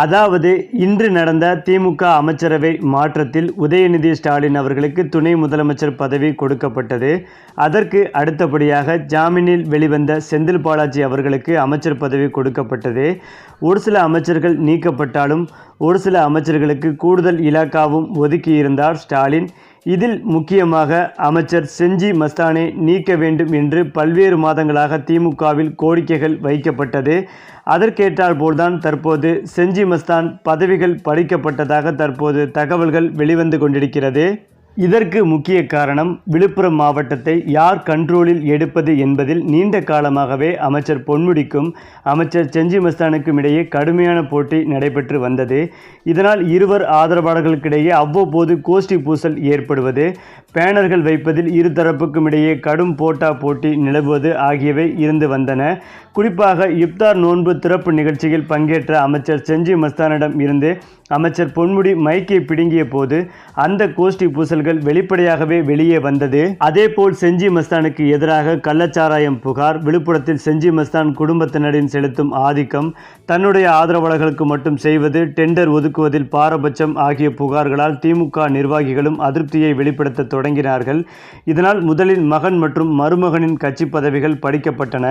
அதாவது இன்று நடந்த திமுக அமைச்சரவை மாற்றத்தில் உதயநிதி ஸ்டாலின் அவர்களுக்கு துணை முதலமைச்சர் பதவி கொடுக்கப்பட்டது. அதற்கு அடுத்தபடியாக ஜாமீனில் வெளிவந்த செந்தில் பாலாஜி அவர்களுக்கு அமைச்சர் பதவி கொடுக்கப்பட்டது. ஒரு சில அமைச்சர்கள் நீக்கப்பட்டாலும் ஒரு சில அமைச்சர்களுக்கு கூடுதல் இலாக்காவும் ஒதுக்கியிருந்தார் ஸ்டாலின். இதில் முக்கியமாக அமைச்சர் செஞ்சி மஸ்தானை நீக்க வேண்டும் என்று பல்வேறு மாதங்களாக திமுகவில் கோரிக்கைகள் வைக்கப்பட்டது. அதற்கேற்றால் போல்தான் தற்போது செஞ்சி மஸ்தான் பதவிகள் பறிக்கப்பட்டதாக தற்போது தகவல்கள் வெளிவந்து கொண்டிருக்கிறது. இதற்கு முக்கிய காரணம் விழுப்புரம் மாவட்டத்தை யார் கண்ட்ரோலில் எடுப்பது என்பதில் நீண்ட காலமாகவே அமைச்சர் பொன்முடிக்கும் அமைச்சர் செஞ்சி மஸ்தானுக்கும் இடையே கடுமையான போட்டி நடைபெற்று வந்தது. இதனால் இருவர் ஆதரவாளர்களுக்கிடையே அவ்வப்போது கோஷ்டி பூசல் ஏற்படுவது பேனர்கள் வைப்பதில் இருதரப்புக்கும் இடையே கடும் போட்டா போட்டி நிலவுவது ஆகியவை இருந்து வந்தன. குறிப்பாக இப்தார் நோன்பு திறப்பு நிகழ்ச்சியில் பங்கேற்ற அமைச்சர் செஞ்சி மஸ்தானிடம் இருந்து அமைச்சர் பொன்முடி மைக்கை பிடுங்கிய போது அந்த கோஷ்டி பூசல்கள் வெளிப்படையாகவே வெளியே வந்தது. அதேபோல் செஞ்சி மஸ்தானுக்கு எதிராக கள்ளச்சாராயம் புகார் விழுப்புரத்தில் செஞ்சி மஸ்தான் குடும்பத்தினரின் செலுத்தும் ஆதிக்கம் தன்னுடைய ஆதரவாளர்களுக்கு மட்டும் செய்வது டெண்டர் ஒதுக்குவதில் பாரபட்சம் ஆகிய புகார்களால் திமுக நிர்வாகிகளும் அதிருப்தியை வெளிப்படுத்த தொடங்கினார்கள். இதனால் முதலில் மகன் மற்றும் மருமகனின் கட்சி பதவிகள் படிக்கப்பட்டன.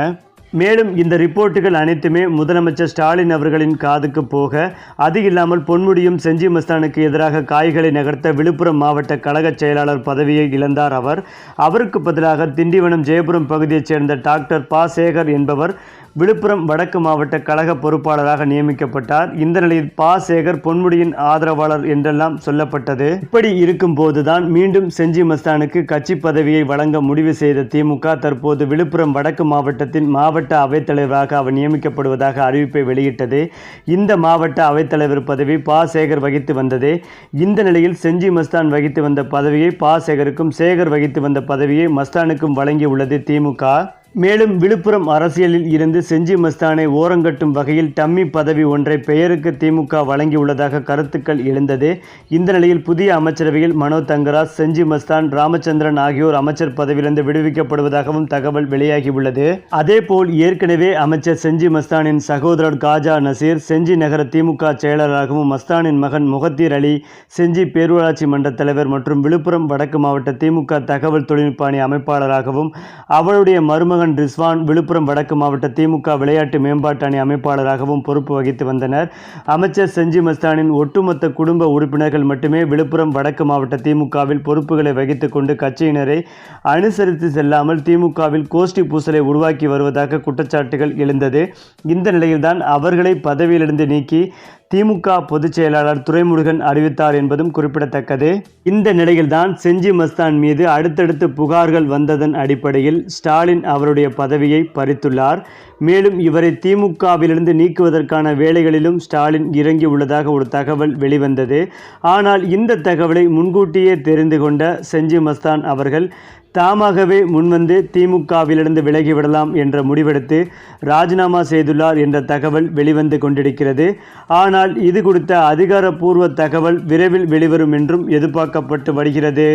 மேலும் இந்த ரிப்போர்ட்டுகள் அனைத்துமே முதலமைச்சர் ஸ்டாலின் அவர்களின் காதுக்கு போக அது இல்லாமல் பொன்முடியும் செஞ்சி மஸ்தானுக்கு எதிராக காய்களை நகர்த்த விழுப்புரம் மாவட்ட கழக செயலாளர் பதவியை இழந்தார் அவர். அவருக்கு பதிலாக திண்டிவனம் ஜெயபுரம் பகுதியைச் சேர்ந்த டாக்டர் பா சேகர் என்பவர் விழுப்புரம் வடக்கு மாவட்ட கழக பொறுப்பாளராக நியமிக்கப்பட்டார். இந்த நிலையில் பா. சேகர் பொன்முடியின் ஆதரவாளர் என்றெல்லாம் சொல்லப்பட்டது. இப்படி இருக்கும்போதுதான் மீண்டும் செஞ்சி மஸ்தானுக்கு கட்சி பதவியை வழங்க முடிவு செய்த திமுக தற்போது விழுப்புரம் வடக்கு மாவட்டத்தின் மாவட்ட அவைத்தலைவராக அவர் நியமிக்கப்படுவதாக அறிவிப்பை வெளியிட்டது. இந்த மாவட்ட அவைத்தலைவர் பதவி பா. சேகர் வகித்து வந்தது. இந்த நிலையில் செஞ்சி மஸ்தான் வகித்து வந்த பதவியை பா. சேகருக்கும் சேகர் வகித்து வந்த பதவியை மஸ்தானுக்கும் வழங்கியுள்ளது திமுக மேலும் விழுப்புரம் அரசியலில் இருந்து செஞ்சி மஸ்தானை ஓரங்கட்டும் வகையில் டம்மி பதவி ஒன்றை பெயருக்கு திமுக வழங்கியுள்ளதாக கருத்துக்கள் எழுந்தது. இந்த நிலையில் புதிய அமைச்சரவையில் மனோ தங்கராஜ் செஞ்சி மஸ்தான் ராமச்சந்திரன் ஆகியோர் அமைச்சர் பதவியிலிருந்து விடுவிக்கப்படுவதாகவும் தகவல் வெளியாகியுள்ளது. அதேபோல் ஏற்கனவே அமைச்சர் செஞ்சி மஸ்தானின் சகோதரர் காஜா நசீர் செஞ்சி நகர திமுக செயலராகவும் மஸ்தானின் மகன் முகத்தீர் அலி செஞ்சி பேரூராட்சி மன்ற தலைவர் மற்றும் விழுப்புரம் வடக்கு மாவட்ட திமுக தகவல் தொழில்நுட்ப அணி அமைப்பாளராகவும் அவருடைய மருமகன் ரிஸ்வான் விழுப்புரம் வடக்கு மாவட்ட திமுக விளையாட்டு மேம்பாட்டு அணி அமைப்பாளராகவும் பொறுப்பு வகித்து வந்தனர். அமைச்சர் செஞ்சி மஸ்தானின் ஒட்டுமொத்த குடும்ப உறுப்பினர்கள் மட்டுமே விழுப்புரம் வடக்கு மாவட்ட திமுகவில் பொறுப்புகளை வகித்துக் கொண்டு கட்சியினரை அனுசரித்து செல்லாமல் திமுகவில் கோஷ்டி பூசலை உருவாக்கி வருவதாக குற்றச்சாட்டுகள் எழுந்தது. இந்த நிலையில்தான் அவர்களை பதவியிலிருந்து நீக்கி திமுக பொதுச் செயலாளர் துரைமுருகன் அறிவித்தார் என்பதும் குறிப்பிடத்தக்கது. இந்த நிலையில்தான் செஞ்சி மஸ்தான் மீது அடுத்தடுத்து புகார்கள் வந்ததன் அடிப்படையில் ஸ்டாலின் அவருடைய பதவியை பறித்துள்ளார். மேலும் இவரை திமுகவிலிருந்து நீக்குவதற்கான வேலைகளிலும் ஸ்டாலின் இறங்கி உள்ளதாக ஒரு தகவல் வெளிவந்தது. ஆனால் இந்த தகவலை முன்கூட்டியே தெரிந்து கொண்ட செஞ்சி மஸ்தான் அவர்கள் தாமாகவே முன்வந்து திமுகவிலிருந்து விலகிவிடலாம் என்ற முடிவெடுத்து ராஜினாமா செய்துள்ளார் என்ற தகவல் வெளிவந்து கொண்டிருக்கிறது. ஆனால் இது குறித்த அதிகாரப்பூர்வ தகவல் விரைவில் வெளிவரும் என்றும் எதிர்பார்க்கப்பட்டு வருகிறது.